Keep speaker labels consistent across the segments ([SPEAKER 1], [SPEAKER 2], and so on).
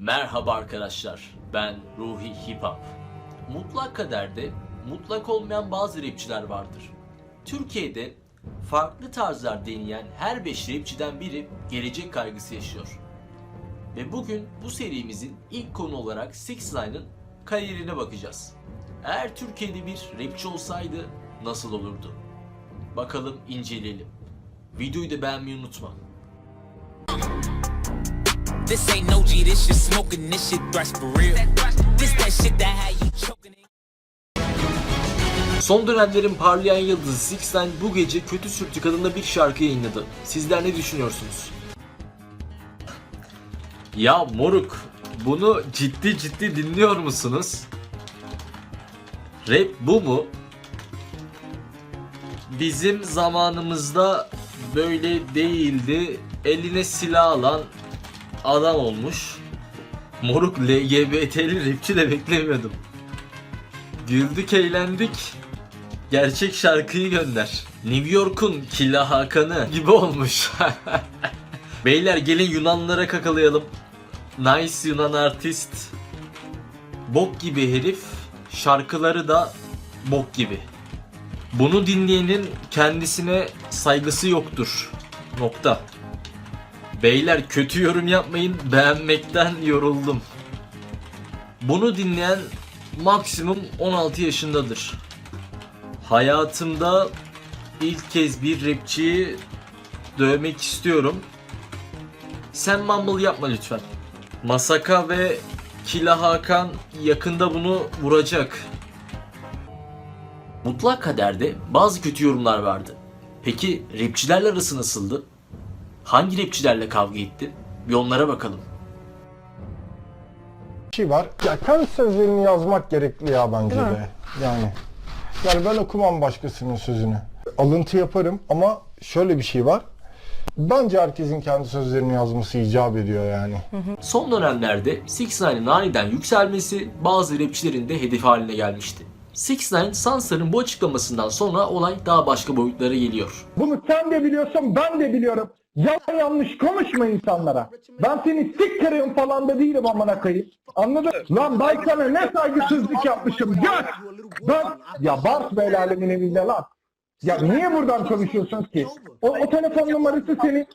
[SPEAKER 1] Merhaba arkadaşlar, ben Ruhi Hip Hop. Mutlak kaderde mutlak olmayan bazı rapçiler vardır. Türkiye'de farklı tarzlar deneyen her 5 rapçiden biri gelecek kaygısı yaşıyor. Ve bugün bu serimizin ilk konu olarak Six Nine'ın kariyerine bakacağız. Eğer Türkiye'de bir rapçi olsaydı nasıl olurdu? Bakalım inceleyelim. Videoyu da beğenmeyi unutma.
[SPEAKER 2] This ain't no G, this shit smoking, this shit thrash for real. This that shit that had you choking.
[SPEAKER 1] Son dönemlerin parlayan yıldızı Six Nine bu gece Kötü Sürtük adında bir şarkı yayınladı. Sizler ne düşünüyorsunuz? Ya moruk, bunu ciddi ciddi dinliyor musunuz? Rap bu mu? Bizim zamanımızda böyle değildi. Eline silah alan adam olmuş. Moruk LGBT'li rapçi de beklemiyordum. Güldük eğlendik. Gerçek şarkıyı gönder. New York'un Killa Hakan'ı gibi olmuş. Beyler gelin Yunanlara kakalayalım. Nice Yunan artist. Bok gibi herif. Şarkıları da bok gibi. Bunu dinleyenin kendisine saygısı yoktur. Nokta. Beyler kötü yorum yapmayın. Beğenmekten yoruldum. Bunu dinleyen maksimum 16 yaşındadır. Hayatımda ilk kez bir rapçiyi dövmek istiyorum. Sen mumble yapma lütfen. Masaka ve Killa Hakan yakında bunu vuracak. Mutlak kaderde bazı kötü yorumlar vardı. Peki rapçilerle arası nasıldı? Hangi rapçilerle kavga etti? Bir onlara bakalım.
[SPEAKER 3] şey var. Ya kendi sözlerini yazmak gerekli ya bence de. Yani. Yani ben okumam başkasının sözünü. Alıntı yaparım ama şöyle bir şey var. Bence herkesin kendi sözlerini yazması icap ediyor yani.
[SPEAKER 1] Son dönemlerde 6 ix aniden yükselmesi bazı rapçilerin de hedefi haline gelmişti. 6 ix Sansar'ın bu açıklamasından sonra olay daha başka boyutlara geliyor.
[SPEAKER 4] Bunu sen de biliyorsun, ben de biliyorum. Yalan yanlış konuşma insanlara. Ben seni siktirim falan da değilim amına koyayım. Anladın? Lan ben sana ne saygısızlık yapmışım. Gör! Ben... Ya Bart Bey alemin evinde lan. Ya niye buradan konuşuyorsunuz ki? O, o telefon numarası senin.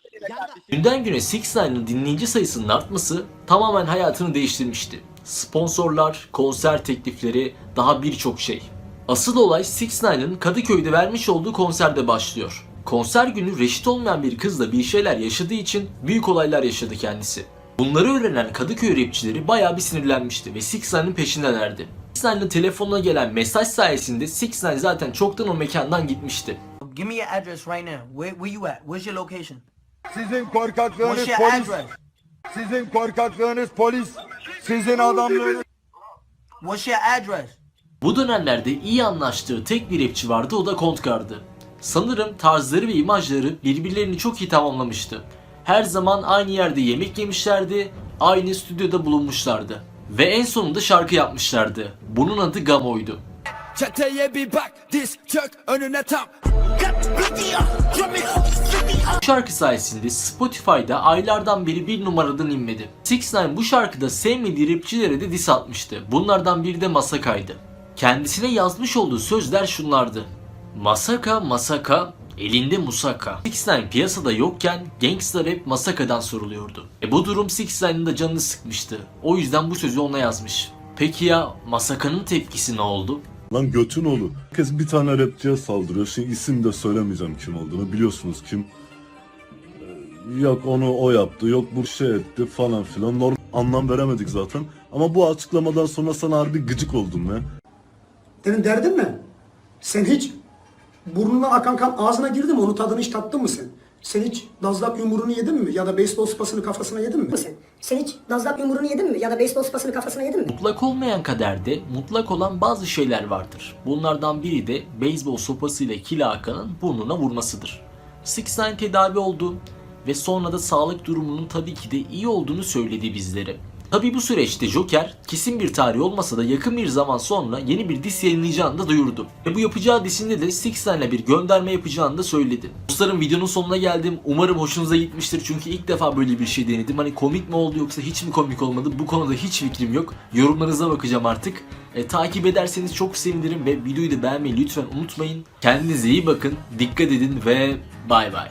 [SPEAKER 1] Günden güne 6 ix dinleyici sayısının artması tamamen hayatını değiştirmişti. Sponsorlar, konser teklifleri, daha birçok şey. Asıl olay 6 ix Kadıköy'de vermiş olduğu konserde başlıyor. Konser günü reşit olmayan bir kızla bir şeyler yaşadığı için büyük olaylar yaşadı kendisi. Bunları öğrenen Kadıköy rapçileri bayağı bir sinirlenmişti ve 6 ix peşinden erdi. 6 ix telefonuna gelen mesaj sayesinde 6 ix zaten çoktan o mekandan gitmişti.
[SPEAKER 5] Give me your address right now. Where where you at? Where's your location?
[SPEAKER 6] Sizin korkaklığınız
[SPEAKER 5] What's your
[SPEAKER 6] polis.
[SPEAKER 5] address?
[SPEAKER 6] Sizin korkaklığınız polis. Sizin adamlığınız
[SPEAKER 5] What's your address?
[SPEAKER 1] Bu dönemlerde iyi anlaştığı tek bir rapçi vardı o da Kontkar'dı. Sanırım tarzları ve imajları birbirlerini çok iyi tamamlamıştı. Her zaman aynı yerde yemek yemişlerdi, aynı stüdyoda bulunmuşlardı. Ve en sonunda şarkı yapmışlardı. Bunun adı Gamo'ydu.
[SPEAKER 2] Çeteye bir bak, diz çök önüne tam.
[SPEAKER 1] Bu şarkı sayesinde Spotify'da aylardan beri bir numaradan inmedi. 6 ix bu şarkıda sevmediği rapçilere de diss atmıştı. Bunlardan biri de Masaka'ydı. Kendisine yazmış olduğu sözler şunlardı. Masaka Masaka, elinde musaka. 6 ix piyasada yokken gangsta rap Masaka'dan soruluyordu. E bu durum 6 ix da canını sıkmıştı. O yüzden bu sözü ona yazmış. Peki ya Masaka'nın tepkisi ne oldu?
[SPEAKER 7] Lan götün oğlu. Herkes bir tane rapçiye saldırıyor. Şimdi isim de söylemeyeceğim kim olduğunu. Biliyorsunuz kim. Ee, Yok onu o yaptı, yok bu şey etti falan filan. Normal anlam veremedik zaten. Ama bu açıklamadan sonra sana harbi gıcık oldum ya.
[SPEAKER 8] Senin derdin ne? Sen hiç burnundan akan kan ağzına girdi mi? Onun tadını hiç tattın mı sen? Sen hiç dazlak yumruğunu yedin mi? Ya da beyzbol sopasını kafasına yedin mi?
[SPEAKER 9] Sen, sen hiç dazlak yumruğunu yedin mi? Ya da beyzbol sopasını kafasına yedin mi?
[SPEAKER 1] Mutlak olmayan kaderde mutlak olan bazı şeyler vardır. Bunlardan biri de beyzbol sopasıyla Killa Hakan'ın burnuna vurmasıdır. Six Nine tedavi oldu ve sonra da sağlık durumunun tabii ki de iyi olduğunu söyledi bizlere. Tabi bu süreçte Joker kesin bir tarih olmasa da yakın bir zaman sonra yeni bir diss yayınlayacağını da duyurdu. Ve bu yapacağı dissinde de Six Nine'le bir gönderme yapacağını da söyledi. Dostlarım videonun sonuna geldim. Umarım hoşunuza gitmiştir çünkü ilk defa böyle bir şey denedim. Hani komik mi oldu yoksa hiç mi komik olmadı bu konuda hiç fikrim yok. Yorumlarınıza bakacağım artık. E, takip ederseniz çok sevinirim ve videoyu da beğenmeyi lütfen unutmayın. Kendinize iyi bakın, dikkat edin ve bay bay.